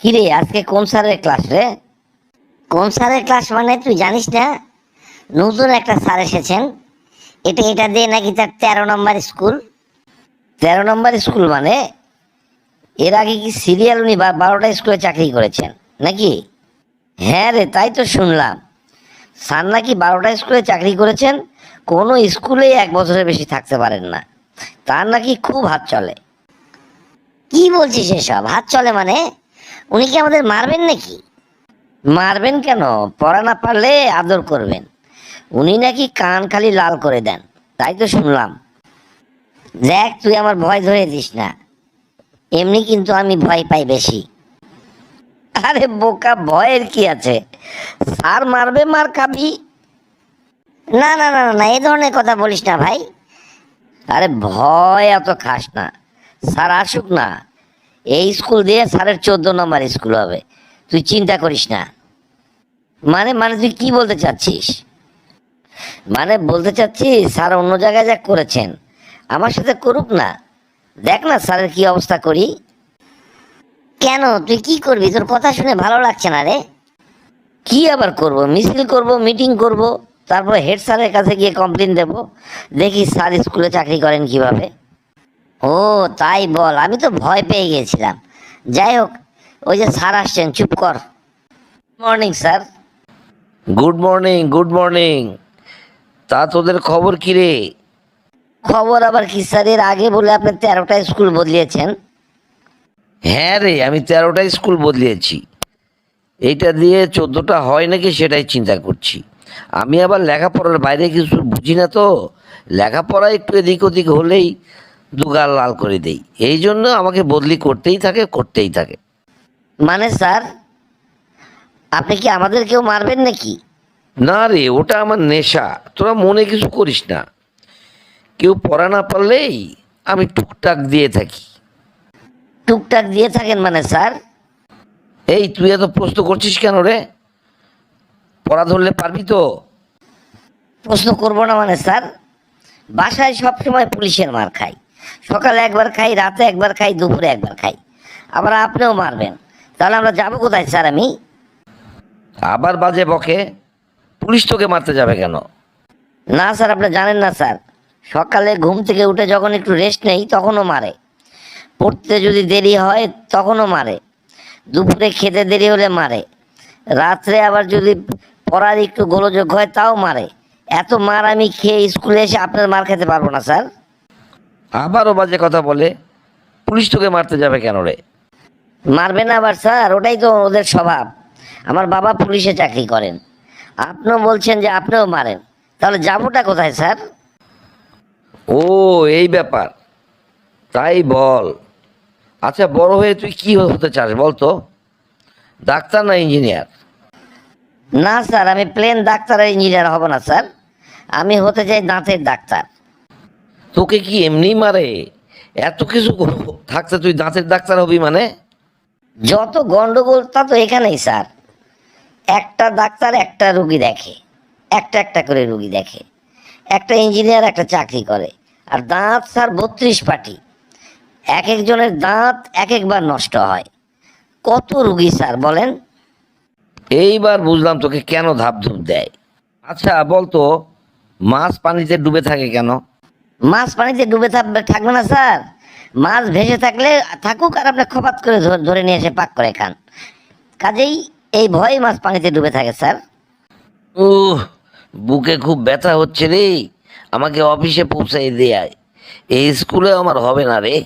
কিরে আজকে কোন স্যারের ক্লাস রে? কোন স্যারের ক্লাস মানে তুই জানিস না? নতুন একটা স্যার এসেছেন। এটা এটা দিয়ে নাকি তার তেরো নম্বর স্কুল। তেরো নম্বর স্কুল মানে? এর আগে কি সিরিয়াল উনি বারোটা স্কুলে চাকরি করেছেন নাকি? হ্যাঁ রে তাই তো শুনলাম। স্যার নাকি বারোটা স্কুলে চাকরি করেছেন কোনো স্কুলেই এক বছরের বেশি থাকতে পারেন না। তার নাকি খুব হাত চলে। কি বলছিস এসব? হাত চলে মানে? উনি কি আমাদের মারবেন নাকি? মারবেন কেন? পড়া না পারলে আদর করবেন। উনি নাকি কান খালি লাল করে দেন তাই তো শুনলাম। দেখ তুই আমার ভয় ধরে দিস না। এমনি কিন্তু আমি ভয় পাই বেশি। আরে বোকা ভয়ের কি আছে? স্যার মারবে মার খাবি। না না না না, না এই ধরনের কথা বলিস না ভাই। আরে ভয় এত খাস না। স্যার আসুক না। এই স্কুল দিয়ে স্যারের চোদ্দ নম্বর স্কুল হবে। তুই চিন্তা করিস না। মানে মানে তুই কি বলতে চাচ্ছিস? মানে বলতে চাচ্ছি স্যার অন্য জায়গায় যা করেছেন, আমার সাথে করুক না। দেখ না স্যারের কি অবস্থা করি। কেন? তুই কি করবি? তোর কথা শুনে ভালো লাগছে না রে। কি আবার করব? মিছিল করব, মিটিং করব, তারপর হেড স্যারের কাছে গিয়ে কমপ্লেন দেব। দেখি স্যার স্কুলে চাকরি করেন কীভাবে। ও তাই বল আমি তো ভয় পেয়ে গেছিলাম। যাই হোক ওই যে স্যার আসছেন চুপ কর। Morning sir. Good morning good morning তা তোদের খবর কি রে? খবর আবার কি স্যার? এর আগে বলে আপনি তেরোটা স্কুল বদলিয়েছেন। হ্যাঁ রে আমি তেরোটা স্কুল বদলিয়েছি। এইটা দিয়ে চোদ্দোটা হয় নাকি সেটাই চিন্তা করছি। আমি আবার লেখাপড়ার বাইরে কিছু বুঝি না তো? লেখাপড়া একটু এদিক ওদিক হলেই দুগাল লাল করে দেই। এই জন্য আমাকে বদলি করতেই থাকে করতেই থাকে। মানে স্যার আপনি কি আমাদের কেউ মারবেন নাকি? না রে ওটা আমার নেশা। তোরা মনে কিছু করিস না। কেউ পড়া না পারলেই আমি টুকটাক দিয়ে থাকি। টুকটাক দিয়ে থাকেন মানে স্যার? এই তুই এত প্রশ্ন করছিস কেন রে? পড়া ধরলে পারবি তো? প্রশ্ন করব না মানে স্যার। বাসায় সবসময় পুলিশের মার খাই। সকালে একবার খাই রাতে একবার খাই দুপুরে একবার খাই। আবার আপনিও মারবেন। তাহলে আমরা যাব কোথায় স্যার আমি? আবার বাজে বকে। পুলিশ তোকে মারতে যাবে কেন? না স্যার আপনি জানেন না স্যার। সকালে ঘুম থেকে উঠে যখন একটু রেস্ট নেই তখনও মারে। পড়তে যদি দেরি হয় তখনও মারে। দুপুরে খেতে দেরি হলে মারে। রাত্রে আবার যদি পড়ার একটু গোলযোগ হয় তাও মারে। এত মার আমি খেয়ে স্কুলে এসে আপনার মার খেতে পারব না স্যার। আবারও বাজে কথা বলে পুলিশ তোকে মারতে যাবে কেন রে? মারবে না আবার স্যার ওটাই তো ওদের স্বভাব। আমার বাবা পুলিশে চাকরি করেন। আপনিও বলছেন যে আপনিও মারেন। তাহলে যাবোটা কোথায় স্যার? ও এই ব্যাপার। তাই বল। আচ্ছা বড় হয়ে তুই কি হতে চাস বল তো? ডাক্তার না ইঞ্জিনিয়ার? না স্যার আমি প্লেন ডাক্তার আর ইঞ্জিনিয়ার হব না স্যার। আমি হতে চাই দাঁতের ডাক্তার। তোকে কি এমনি মারে? এত কিছু থাকতে তুই দাঁতের ডাক্তার হবি মানে? যত গন্ডগোল তা তো এখানেই স্যার। একটা ডাক্তার একটা রুগী দেখে একটা একটা করে রুগী দেখে। একটা ইঞ্জিনিয়ার একটা চাকরি করে। আর দাঁত স্যার বত্রিশ পাটি। এক একজনের দাঁত এক একবার নষ্ট হয়। কত রুগী স্যার বলেন? এইবার বুঝলাম তোকে কেন ধাপ ধুপ দেয়। আচ্ছা বলতো মাছ পানিতে ডুবে থাকে কেন? মাছ পানিতে ডুবে থাকবে না, স্যার। মাছ ভেসে থাকলে থাকুক আর আপনি খপাত করে ধরে নিয়ে এসে পাক করে খান। কাজেই এই ভয়ে মাছ পানিতে ডুবে থাকে, স্যার। ও বুকে খুব ব্যথা হচ্ছে রে। আমাকে অফিসে পৌঁছাই দেয় এই স্কুলে আমার হবে না রে।